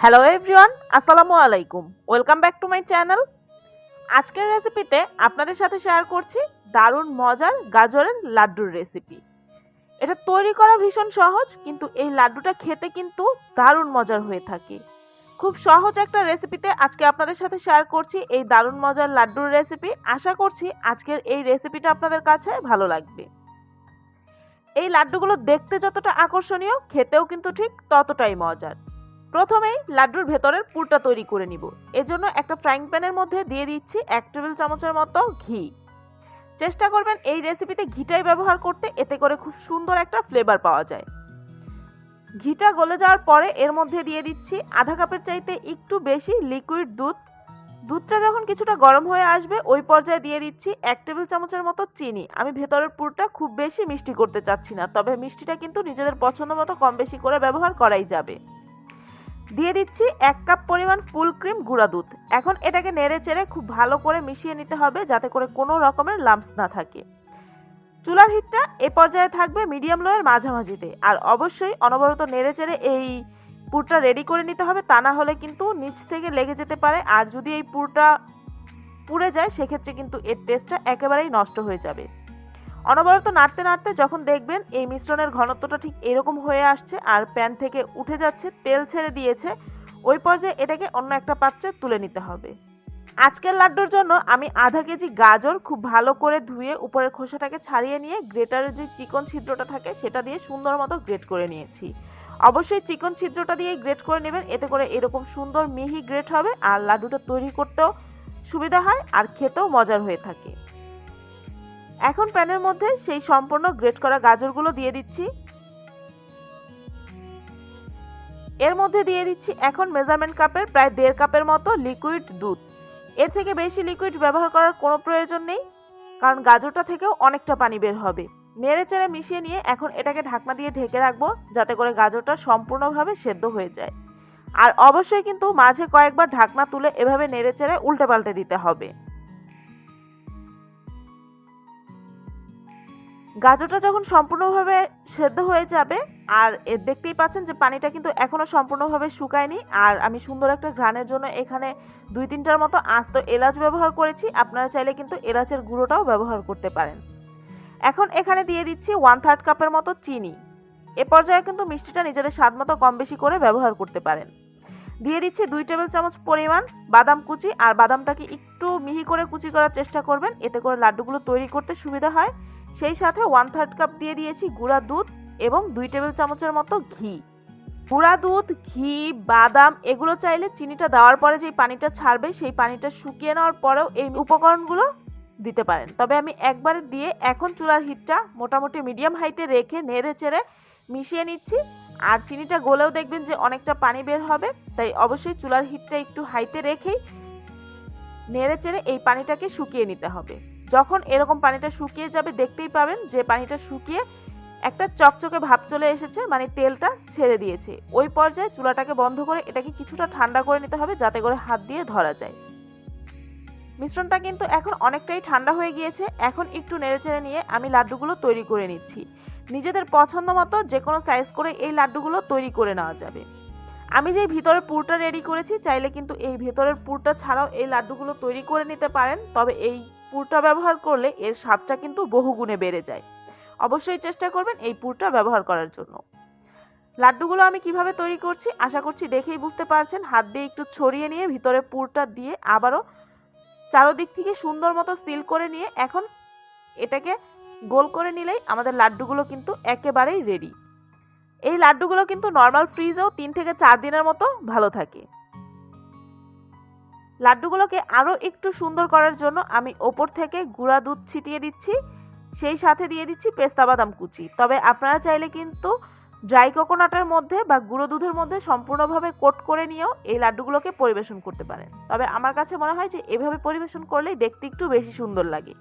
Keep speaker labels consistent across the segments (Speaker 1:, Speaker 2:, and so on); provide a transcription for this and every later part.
Speaker 1: Hello everyone আসসালামু আলাইকুম welcome back to my channel আজকের রেসিপিতে আপনাদের সাথে শেয়ার করছি দারুণ মজার গাজরের লাড্ডুর রেসিপি এটা তৈরি করা ভীষণ সহজ, কিন্তু এই লাড্ডুটা খেতে কিন্তু দারুণ মজার হয়ে থাকে। খুব সহজ একটা রেসিপিতে আজকে আপনাদের সাথে শেয়ার করছি এই দারুণ মজার লাড্ডুর রেসিপি আশা করছি আজকের এই রেসিপিটা আপনাদের কাছে ভালো লাগবে। এই লাড্ডুগুলো দেখতে যতটা আকর্ষণীয়, খেতেও কিন্তু ঠিক ততটাই মজার। প্রথমেই লাড্ডুর ভেতরের পুরটা তৈরি করে নিব। এজন্য একটা ফ্রাইং প্যানের মধ্যে দিয়ে দিচ্ছি এক টেবিল চামচের মতো ঘি। চেষ্টা করবেন এই রেসিপিতে ঘিটাই ব্যবহার করতে, এতে করে খুব সুন্দর একটা ফ্লেভার পাওয়া যায়। ঘিটা গলে যাওয়ার পরে এর মধ্যে দিয়ে দিচ্ছি আধা কাপের চাইতে একটু বেশি লিকুইড দুধ। দুধটা যখন কিছুটা গরম হয়ে আসবে, ওই পর্যায়ে দিয়ে দিচ্ছি এক টেবিল চামচের মতো চিনি। আমি ভেতরের পুরটা খুব বেশি মিষ্টি করতে চাচ্ছি না, তবে মিষ্টিটা কিন্তু নিজেদের পছন্দ মতো কম বেশি করে ব্যবহার করাই যাবে। দিয়ে দিচ্ছি এক কাপ পরিমাণ ফুল ক্রিম গুঁড়া দুধ। এখন এটাকে নেড়ে চেড়ে খুব ভালো করে মিশিয়ে নিতে হবে যাতে করে কোনো রকমের লাম্পস না থাকে। চুলার হিটটা এ পর্যায়ে থাকবে মিডিয়াম লোয়ের মাঝামাঝিতে। আর অবশ্যই অনবরত নেড়ে চেড়ে এই পুরটা রেডি করে নিতে হবে, তা না হলে কিন্তু নিচ থেকে লেগে যেতে পারে। আর যদি এই পুরটা পুড়ে যায়, সেক্ষেত্রে কিন্তু এর টেস্টটা একেবারেই নষ্ট হয়ে যাবে। অনবরত নাড়তে নাড়তে যখন দেখবেন এই মিশ্রণের ঘনত্বটা ঠিক এরকম হয়ে আসছে আর প্যান থেকে উঠে যাচ্ছে, তেল ছেড়ে দিয়েছে, ওই পর্যায়ে এটাকে অন্য একটা পাত্রে তুলে নিতে হবে। আজকের লাড্ডুর জন্য আমি আধা কেজি গাজর খুব ভালো করে ধুয়ে উপরের খোসাটাকে ছাড়িয়ে নিয়ে গ্রেটারের যে চিকন ছিদ্রটা থাকে সেটা দিয়ে সুন্দর মতো গ্রেট করে নিয়েছি। অবশ্যই চিকন ছিদ্রটা দিয়ে গ্রেট করে নেবেন, এতে করে এরকম সুন্দর মিহি গ্রেট হবে আর লাড্ডুটা তৈরি করতেও সুবিধা হয় আর খেতেও মজার হয়ে থাকে। এখন প্যানের মধ্যে সেই সম্পূর্ণ গ্রেট করা গাজরগুলো দিয়ে দিচ্ছি। এর মধ্যে দিয়ে দিচ্ছি এখন মেজারমেন্ট কাপের প্রায় দেড় কাপের মতো লিকুইড দুধ। এর থেকে বেশি লিকুইড ব্যবহার করার কোনো প্রয়োজন নেই, কারণ গাজরটা থেকেও অনেকটা পানি বের হবে। নেড়ে চেড়ে মিশিয়ে নিয়ে এখন এটাকে ঢাকনা দিয়ে ঢেকে রাখব, যাতে করে গাজরটা সম্পূর্ণভাবে সেদ্ধ হয়ে যায়। আর অবশ্যই কিন্তু মাঝে কয়েকবার ঢাকনা তুলে এভাবে নেড়ে চেড়ে উল্টে পাল্টে দিতে হবে। গাজরটা যখন সম্পূর্ণভাবে সেদ্ধ হয়ে যাবে, আর দেখতেই পাচ্ছেন যে পানিটা কিন্তু এখনও সম্পূর্ণভাবে শুকায়নি, আর আমি সুন্দর একটা ঘ্রাণের জন্য এখানে দুই তিনটার মতো আস্ত এলাচ ব্যবহার করেছি। আপনারা চাইলে কিন্তু এলাচের গুঁড়োটাও ব্যবহার করতে পারেন। এখন এখানে দিয়ে দিচ্ছি ওয়ান থার্ড কাপের মতো চিনি। এ পর্যায়ে কিন্তু মিষ্টিটা নিজেদের স্বাদ মতো কম বেশি করে ব্যবহার করতে পারেন। দিয়ে দিচ্ছি দুই টেবিল চামচ পরিমাণ বাদাম কুচি, আর বাদামটাকে একটু মিহি করে কুচি করার চেষ্টা করবেন। এতে করে লাড্ডুগুলো তৈরি করতে সুবিধা হয়। সেই সাথে ওয়ান থার্ড কাপ দিয়ে দিয়েছি গুঁড়া দুধ এবং দুই টেবিল চামচের মতো ঘি। গুঁড়া দুধ, ঘি, বাদাম এগুলো চাইলে চিনিটা দেওয়ার পরে যে পানিটা ছাড়বে সেই পানিটা শুকিয়ে নেওয়ার পরেও এই উপকরণগুলো দিতে পারেন। তবে আমি একবারে দিয়ে এখন চুলার হিটটা মোটামুটি মিডিয়াম হাইতে রেখে নেড়ে চেড়ে মিশিয়ে নিচ্ছি। আর চিনিটা গলেও দেখবেন যে অনেকটা পানি বের হবে, তাই অবশ্যই চুলার হিটটা একটু হাইতে রেখেই নেড়ে চেড়ে এই পানিটাকে শুকিয়ে নিতে হবে। যখন এরকম পানিটা শুকিয়ে যাবে, দেখতেই পাবেন যে পানিটা শুকিয়ে একটা চকচকে ভাব চলে এসেছে মানে তেলটা ছেড়ে দিয়েছে। ওই পর্যায়ে চুলাটাকে বন্ধ করে এটাকে কিছুটা ঠান্ডা করে নিতে হবে, যাতে করে হাত দিয়ে ধরা যায়। মিশ্রণটা কিন্তু এখন অনেকটাই ঠান্ডা হয়ে গিয়েছে। এখন একটু নেড়েচেড়ে নিয়ে আমি লাড্ডুগুলো তৈরি করে নিচ্ছি। নিজেদের পছন্দ মতো যে কোনো সাইজ করে এই লাড্ডুগুলো তৈরি করে নেওয়া যাবে। আমি যেই ভিতরের পুরটা রেডি করেছি, চাইলে কিন্তু এই ভিতরের পুরটা ছাড়াও এই লাড্ডুগুলো তৈরি করে নিতে পারেন, তবে এই পুরটা ব্যবহার করলে এর স্বাদটা কিন্তু বহুগুণে বেড়ে যায়। অবশ্যই চেষ্টা করবেন এই পুরটা ব্যবহার করার জন্য। লাড্ডুগুলো আমি কীভাবে তৈরি করছি আশা করছি দেখেই বুঝতে পারছেন। হাত দিয়ে একটু ছড়িয়ে নিয়ে ভিতরে পুরটা দিয়ে আবারও চারোদিক থেকে সুন্দর মতো সিল করে নিয়ে এখন এটাকে গোল করে নিলেই আমাদের লাড্ডুগুলো কিন্তু একেবারেই রেডি এই লাড্ডুগুলো কিন্তু নর্মাল ফ্রিজেও তিন থেকে চার দিনের মতো ভালো থাকে। লাড্ডুগুলোকে আরও একটু সুন্দর করার জন্য আমি ওপর থেকে গুঁড়া দুধ ছিটিয়ে দিচ্ছি। সেই সাথে দিয়ে দিচ্ছি পেস্তা বাদাম কুচি। তবে আপনারা চাইলে কিন্তু ড্রাই কোকোনাটের মধ্যে বা গুঁড়ো দুধের মধ্যে সম্পূর্ণভাবে কোট করে নিয়েও এই লাড্ডুগুলোকে পরিবেশন করতে পারেন। তবে আমার কাছে মনে হয় যে এভাবে পরিবেশন করলেই দেখতে একটু বেশি সুন্দর লাগে।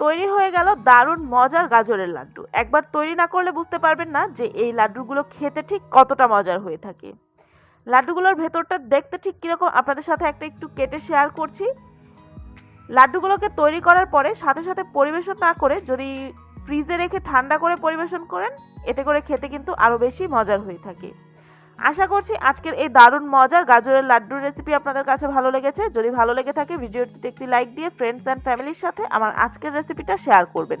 Speaker 1: তৈরি হয়ে গেল দারুণ মজার গাজরের লাড্ডু। একবার তৈরি না করলে বুঝতে পারবেন না যে এই লাড্ডুগুলো খেতে ঠিক কতটা মজার হয়ে থাকে। লাড্ডুগুলোর ভেতরটা দেখতে ঠিক কীরকম? আপনাদের সাথে একটা একটু কেটে শেয়ার করছি। লাড্ডুগুলোকে তৈরি করার পরে সাথে সাথে পরিবেশন না করে যদি ফ্রিজে রেখে ঠান্ডা করে পরিবেশন করেন, এতে করে খেতে কিন্তু আরও বেশি মজার হয়ে থাকে। আশা করছি আজকের এই দারুণ মজার গাজরের লাড্ডুর রেসিপি আপনাদের কাছে ভালো লেগেছে। যদি ভালো লেগে থাকে ভিডিওটিতে একটি লাইক দিয়ে ফ্রেন্ডস অ্যান্ড ফ্যামিলির সাথে আমার আজকের রেসিপিটা শেয়ার করবেন।